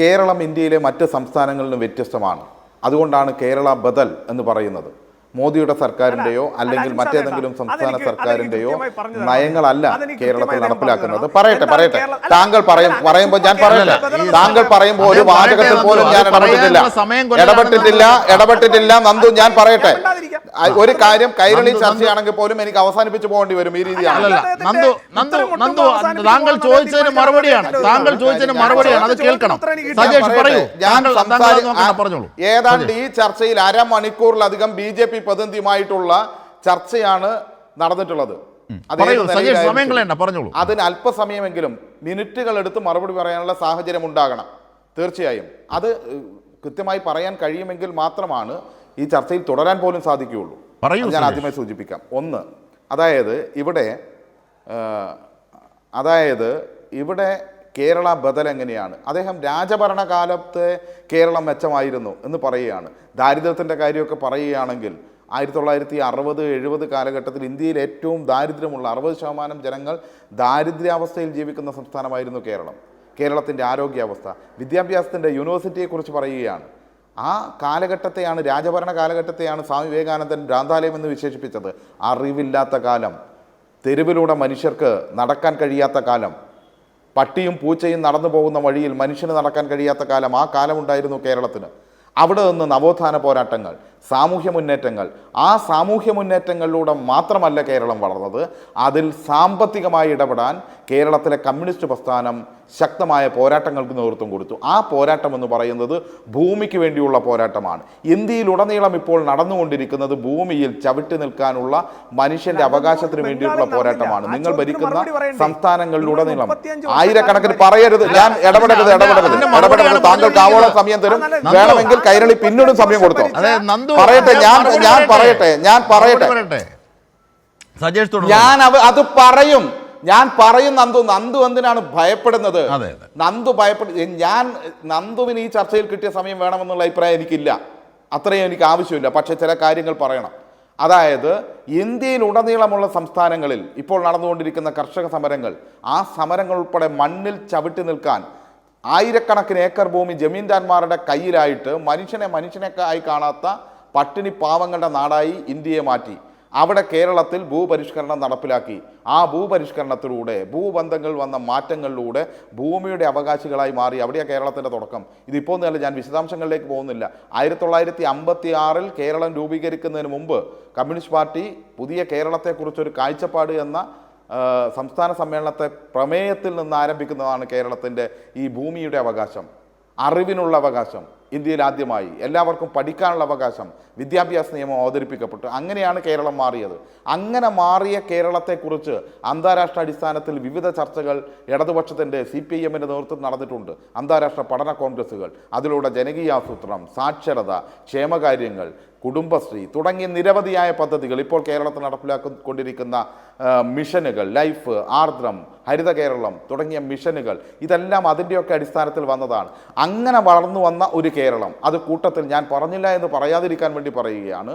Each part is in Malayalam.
കേരളം ഇന്ത്യയിലെ മറ്റ് സംസ്ഥാനങ്ങളിൽ നിന്ന് വ്യത്യസ്തമാണ്. അതുകൊണ്ടാണ് കേരള ബദൽ എന്ന് പറയുന്നത്. മോദിയുടെ സർക്കാരിന്റെയോ അല്ലെങ്കിൽ മറ്റേതെങ്കിലും സംസ്ഥാന സർക്കാരിന്റെയോ നയങ്ങളല്ല കേരളത്തിൽ നടപ്പിലാക്കുന്നത്. പറയട്ടെ പറയട്ടെ. താങ്കൾ പറയും പറയുമ്പോൾ ഞാൻ പറയട്ടെ താങ്കൾ പറയുമ്പോൾ ഒരു വാചകത്തിൽ പോലും ഞാൻ ഇടപെട്ടിട്ടില്ല. ഇടപെട്ടിട്ടില്ല നന്ദു. ഇടപെട്ടിട്ടില്ല നന്ദു ഞാൻ പറയട്ടെ. ഒരു കാര്യം കൈരളി ചർച്ചയാണെങ്കിൽ പോലും എനിക്ക് അവസാനിപ്പിച്ചു പോകേണ്ടി വരും ഈ രീതിയാണ്. നന്ദു നന്ദു നന്ദു താങ്കൾ ചോദിച്ചതിന് മറുപടിയാണ്. താങ്കൾ ചോദിച്ചതിന് മറുപടിയാണ്. അത് കേൾക്കണം. സജേഷ് പറയൂ. ഞാൻ പറഞ്ഞോളൂ. ഏതാണ്ട് ഈ ചർച്ചയിൽ അരമണിക്കൂറിലധികം ബി ജെ പി പ്രതിനിധിയുമായിട്ടുള്ള ചർച്ചയാണ് നടന്നിട്ടുള്ളത്. അതിന് അല്പസമയമെങ്കിലും മിനിറ്റുകൾ എടുത്ത് മറുപടി പറയാനുള്ള സാഹചര്യം ഉണ്ടാകണം. തീർച്ചയായും. അത് കൃത്യമായി പറയാൻ കഴിയുമെങ്കിൽ മാത്രമാണ് ഈ ചർച്ചയിൽ തുടരാൻ പോലും സാധിക്കുകയുള്ളൂ. ഞാൻ ആദ്യമായി ആദ്യമേ സൂചിപ്പിക്കാം. ഒന്ന് അതായത് ഇവിടെ അതായത് ഇവിടെ കേരള ബദൽ എങ്ങനെയാണ്? അദ്ദേഹം രാജഭരണകാലത്തെ കേരളം മെച്ചമായിരുന്നു എന്ന് പറയുകയാണ്. ദാരിദ്ര്യത്തിന്റെ കാര്യമൊക്കെ പറയുകയാണെങ്കിൽ ആയിരത്തി തൊള്ളായിരത്തി അറുപത് എഴുപത് കാലഘട്ടത്തിൽ ഇന്ത്യയിൽ ഏറ്റവും ദാരിദ്ര്യമുള്ള അറുപത് ശതമാനം ജനങ്ങൾ ദാരിദ്ര്യാവസ്ഥയിൽ ജീവിക്കുന്ന സംസ്ഥാനമായിരുന്നു കേരളം. കേരളത്തിന്റെ ആരോഗ്യാവസ്ഥ. വിദ്യാഭ്യാസത്തിന്റെ യൂണിവേഴ്സിറ്റിയെക്കുറിച്ച് പറയുകയാണ്. ആ കാലഘട്ടത്തെയാണ് രാജഭരണ കാലഘട്ടത്തെയാണ് സ്വാമി വിവേകാനന്ദൻ ഭ്രാന്താലയം എന്ന് വിശേഷിപ്പിച്ചത്. അറിവില്ലാത്ത കാലം തെരുവിലൂടെ മനുഷ്യർക്ക് നടക്കാൻ കഴിയാത്ത കാലം പട്ടിയും പൂച്ചയും നടന്നു പോകുന്ന വഴിയിൽ മനുഷ്യന് നടക്കാൻ കഴിയാത്ത കാലം ആ കാലമുണ്ടായിരുന്നു കേരളത്തിന്. അവിടെ നിന്ന് നവോത്ഥാന പോരാട്ടങ്ങൾ. സാമൂഹ്യ മുന്നേറ്റങ്ങൾ. ആ സാമൂഹ്യ മുന്നേറ്റങ്ങളിലൂടെ മാത്രമല്ല കേരളം വളർന്നത്. അതിൽ സാമ്പത്തികമായി ഇടപെടാൻ കേരളത്തിലെ കമ്മ്യൂണിസ്റ്റ് പ്രസ്ഥാനം ശക്തമായ പോരാട്ടങ്ങൾക്ക് നേതൃത്വം കൊടുത്തു. ആ പോരാട്ടം എന്ന് പറയുന്നത് ഭൂമിക്ക് വേണ്ടിയുള്ള പോരാട്ടമാണ്. ഇന്ത്യയിലുടനീളം ഇപ്പോൾ നടന്നുകൊണ്ടിരിക്കുന്നത് ഭൂമിയിൽ ചവിട്ടി നിൽക്കാനുള്ള മനുഷ്യന്റെ അവകാശത്തിന് വേണ്ടിയുള്ള പോരാട്ടമാണ്. നിങ്ങൾ ഭരിക്കുന്ന സംസ്ഥാനങ്ങളിലുടനീളം ആയിരക്കണക്കിന് പറയരുത്. ഞാൻ ഇടപെടരുത് ഇടപെടരുത്. ഇടപെടരുത്. താങ്കൾക്ക് ആവോളം സമയം തരും. വേണമെങ്കിൽ കൈരളി പിന്നീടും സമയം കൊടുത്തോ. അതെ നന്ദു പറയട്ടെ ഞാൻ ഞാൻ പറയട്ടെ. ഞാൻ പറയട്ടെ. സജേഷ് ഞാൻ അത് പറയും. ഞാൻ പറയും നന്ദു. നന്ദു എന്തിനാണ് ഭയപ്പെടുന്നത്. നന്ദു ഭയപ്പെടു ഞാൻ നന്ദുവിന് ഈ ചർച്ചയിൽ കിട്ടിയ സമയം വേണമെന്നുള്ള അഭിപ്രായം എനിക്കില്ല. അത്രയും എനിക്ക് ആവശ്യമില്ല. പക്ഷേ ചില കാര്യങ്ങൾ പറയണം. അതായത് ഇന്ത്യയിൽ ഉടനീളമുള്ള സംസ്ഥാനങ്ങളിൽ ഇപ്പോൾ നടന്നുകൊണ്ടിരിക്കുന്ന കർഷക സമരങ്ങൾ ആ സമരങ്ങൾ ഉൾപ്പെടെ മണ്ണിൽ ചവിട്ടി നിൽക്കാൻ ആയിരക്കണക്കിന് ഏക്കർ ഭൂമി ജമീന്ദാന്മാരുടെ കയ്യിലായിട്ട് മനുഷ്യനെ മനുഷ്യനെ മനുഷ്യനെക്കായി കാണാത്ത പട്ടിണി പാവങ്ങളുടെ നാടായി ഇന്ത്യയെ മാറ്റി. അവിടെ കേരളത്തിൽ ഭൂപരിഷ്കരണം നടപ്പിലാക്കി. ആ ഭൂപരിഷ്കരണത്തിലൂടെ ഭൂബന്ധങ്ങൾ വന്ന മാറ്റങ്ങളിലൂടെ ഭൂമിയുടെ അവകാശികളായി മാറി. അവിടെയാണ് കേരളത്തിന്റെ തുടക്കം. ഇതിപ്പോൾ ഒന്നുമല്ല ഞാൻ വിശദാംശങ്ങളിലേക്ക് പോകുന്നില്ല. ആയിരത്തി തൊള്ളായിരത്തി അമ്പത്തി ആറിൽ കേരളം രൂപീകരിക്കുന്നതിന് മുമ്പ് കമ്മ്യൂണിസ്റ്റ് പാർട്ടി പുതിയ കേരളത്തെക്കുറിച്ചൊരു കാഴ്ചപ്പാട് എന്ന സംസ്ഥാന സമ്മേളനത്തെ പ്രമേയത്തിൽ നിന്ന് ആരംഭിക്കുന്നതാണ് കേരളത്തിന്റെ ഈ ഭൂമിയുടെ അവകാശം. അറിവിനുള്ള അവകാശം. ഇന്ത്യയിൽ ആദ്യമായി എല്ലാവർക്കും പഠിക്കാനുള്ള അവകാശം വിദ്യാഭ്യാസ നിയമം അവതരിപ്പിക്കപ്പെട്ടു. അങ്ങനെയാണ് കേരളം മാറിയത്. അങ്ങനെ മാറിയ കേരളത്തെക്കുറിച്ച് അന്താരാഷ്ട്ര അടിസ്ഥാനത്തിൽ വിവിധ ചർച്ചകൾ ഇടതുപക്ഷത്തിന്റെ സി പി എമ്മിന്റെ നേതൃത്വത്തിൽ നടന്നിട്ടുണ്ട്. അന്താരാഷ്ട്ര പഠന കോൺഗ്രസുകൾ അതിലൂടെ ജനകീയാസൂത്രണം സാക്ഷരത ക്ഷേമകാര്യങ്ങൾ കുടുംബശ്രീ തുടങ്ങിയ നിരവധിയായ പദ്ധതികൾ ഇപ്പോൾ കേരളത്തിൽ നടപ്പിലാക്കൊണ്ടിരിക്കുന്ന കൊണ്ടിരിക്കുന്ന മിഷനുകൾ ലൈഫ് ആർദ്രം ഹരിത കേരളം തുടങ്ങിയ മിഷനുകൾ ഇതെല്ലാം അതിന്റെയൊക്കെ അടിസ്ഥാനത്തിൽ വന്നതാണ്. അങ്ങനെ വളർന്നു വന്ന ഒരു കേരളം. അത് കൂട്ടത്തിൽ ഞാൻ പറഞ്ഞില്ല എന്ന് പറയാതിരിക്കാൻ വേണ്ടി പറയുകയാണ്.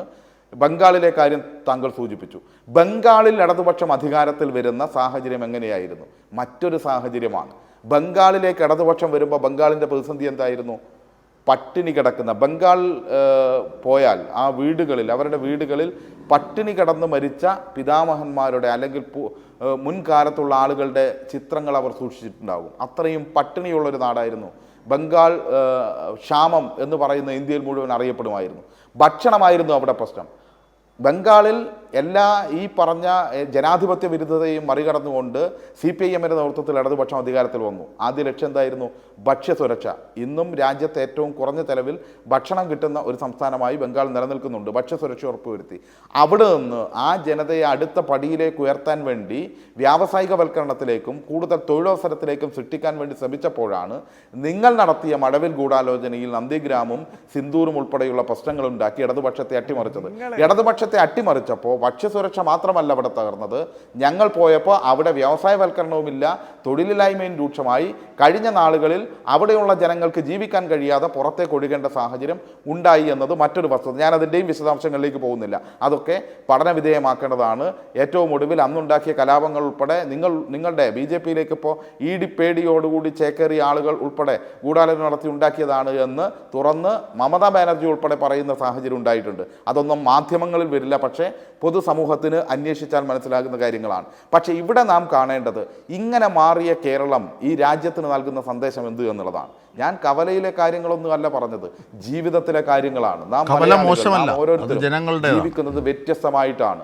ബംഗാളിലെ കാര്യം താങ്കൾ സൂചിപ്പിച്ചു. ബംഗാളിൽ ഇടതുപക്ഷം അധികാരത്തിൽ വരുന്ന സാഹചര്യം എങ്ങനെയായിരുന്നു? മറ്റൊരു സാഹചര്യമാണ്. ബംഗാളിലേക്ക് ഇടതുപക്ഷം വരുമ്പോൾ ബംഗാളിന്റെ പ്രതിസന്ധി എന്തായിരുന്നു? പട്ടിണി കിടക്കുന്ന ബംഗാൾ പോയാൽ ആ വീടുകളിൽ അവരുടെ വീടുകളിൽ പട്ടിണി കിടന്ന് മരിച്ച പിതാമഹന്മാരുടെ അല്ലെങ്കിൽ മുൻകാലത്തുള്ള ആളുകളുടെ ചിത്രങ്ങൾ അവർ സൂക്ഷിച്ചിട്ടുണ്ടാകും. അത്രയും പട്ടിണിയുള്ളൊരു നാടായിരുന്നു ബംഗാൾ ക്ഷാമം എന്ന് പറയുന്ന ഇന്ത്യയിൽ മുഴുവൻ അറിയപ്പെടുമായിരുന്നു. ഭക്ഷണമായിരുന്നു അവിടെ പ്രശ്നം. ബംഗാളിൽ എല്ലാ ഈ പറഞ്ഞ ജനാധിപത്യ വിരുദ്ധതയും മറികടന്നുകൊണ്ട് സി പി ഐ എമ്മിന്റെ നേതൃത്വത്തിൽ ഇടതുപക്ഷം അധികാരത്തിൽ വന്നു. ആദ്യ ലക്ഷ്യം എന്തായിരുന്നു? ഭക്ഷ്യസുരക്ഷ ഇന്നും രാജ്യത്തെ ഏറ്റവും കുറഞ്ഞ ചെലവിൽ ഭക്ഷണം കിട്ടുന്ന ഒരു സംസ്ഥാനമായി ബംഗാൾ നിലനിൽക്കുന്നുണ്ട്. ഭക്ഷ്യസുരക്ഷ ഉറപ്പുവരുത്തി. അവിടെ നിന്ന് ആ ജനതയെ അടുത്ത പടിയിലേക്ക് ഉയർത്താൻ വേണ്ടി വ്യാവസായികവൽക്കരണത്തിലേക്കും കൂടുതൽ തൊഴിലവസരത്തിലേക്കും സൃഷ്ടിക്കാൻ വേണ്ടി ശ്രമിച്ചപ്പോഴാണ് നിങ്ങൾ നടത്തിയ മടവിൽ ഗൂഢാലോചനയിൽ നന്ദിഗ്രാമും സിന്ദൂറും ഉൾപ്പെടെയുള്ള പ്രശ്നങ്ങൾ ഉണ്ടാക്കി ഇടതുപക്ഷത്തെ അട്ടിമറിച്ചത്. ഇടതുപക്ഷത്തെ അട്ടിമറിച്ചപ്പോൾ തകർന്നപ്പോൾ ഭക്ഷ്യസുരക്ഷ മാത്രമല്ല അവിടെ തകർന്നത്. ഞങ്ങൾ പോയപ്പോൾ അവിടെ വ്യവസായവൽക്കരണവുമില്ല തൊഴിലില്ലായ്മയും രൂക്ഷമായി. കഴിഞ്ഞ നാളുകളിൽ അവിടെയുള്ള ജനങ്ങൾക്ക് ജീവിക്കാൻ കഴിയാതെ പുറത്തേക്ക് ഒഴുകേണ്ട സാഹചര്യം ഉണ്ടായി എന്നത് മറ്റൊരു വസ്തുത. ഞാൻ അതിന്റെയും വിശദാംശങ്ങളിലേക്ക് പോകുന്നില്ല. അതൊക്കെ പഠനവിധേയമാക്കേണ്ടതാണ് ഏറ്റവും ഒടുവിൽ അന്നുണ്ടാക്കിയ കലാപങ്ങൾ ഉൾപ്പെടെ നിങ്ങൾ നിങ്ങളുടെ ബി ജെ പിയിലേക്ക് ഇപ്പോൾ ഇ ഡി പേടിയോടുകൂടി ചേക്കേറിയ ആളുകൾ ഉൾപ്പെടെ ഗൂഢാലോചന നടത്തി ഉണ്ടാക്കിയതാണ് എന്ന് തുറന്ന് മമതാ ബാനർജി ഉൾപ്പെടെ പറയുന്ന സാഹചര്യം ഉണ്ടായിട്ടുണ്ട്. അതൊന്നും മാധ്യമങ്ങളിൽ വരില്ല. പക്ഷേ പൊതുസമൂഹത്തിന് അന്വേഷിച്ചാൽ മനസ്സിലാകുന്ന കാര്യങ്ങളാണ്. പക്ഷേ ഇവിടെ നാം കാണേണ്ടത് ഇങ്ങനെ മാറിയ കേരളം ഈ രാജ്യത്തിന് നൽകുന്ന സന്ദേശം എന്ത് എന്നുള്ളതാണ്. ഞാൻ കവലയിലെ കാര്യങ്ങളൊന്നും അല്ല പറഞ്ഞത്. ജീവിതത്തിലെ കാര്യങ്ങളാണ്. നാം ഓരോരുത്തരും. ജീവിക്കുന്നത് വ്യത്യസ്തമായിട്ടാണ്.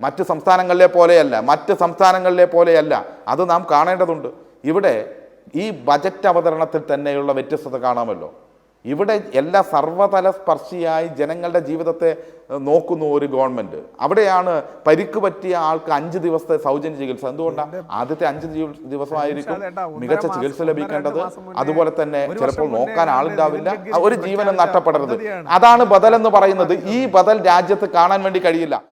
മറ്റ് സംസ്ഥാനങ്ങളിലെ പോലെയല്ല. മറ്റ് സംസ്ഥാനങ്ങളിലെ പോലെയല്ല. അത് നാം കാണേണ്ടതുണ്ട്. ഇവിടെ ഈ ബജറ്റ് അവതരണത്തിൽ തന്നെയുള്ള വ്യത്യസ്തത കാണാമല്ലോ. ഇവിടെ എല്ലാ സർവതല സ്പർശിയായി ജനങ്ങളുടെ ജീവിതത്തെ നോക്കുന്ന ഒരു ഗവൺമെന്റ്. അവിടെയാണ് പരിക്ക് പറ്റിയ ആൾക്ക് അഞ്ച് ദിവസത്തെ സൗജന്യ ചികിത്സ. എന്തുകൊണ്ടാണ് ആദ്യത്തെ അഞ്ച് ദിവസമായിരിക്കും മികച്ച ചികിത്സ ലഭിക്കേണ്ടത് അതുപോലെ തന്നെ ചിലപ്പോൾ നോക്കാൻ ആളുണ്ടാവില്ല. ഒരു ജീവനും നഷ്ടപ്പെടരുത്. അതാണ് ബദൽ എന്ന് പറയുന്നത്. ഈ ബദൽ രാജ്യത്ത് കാണാൻ വേണ്ടി കഴിയില്ല.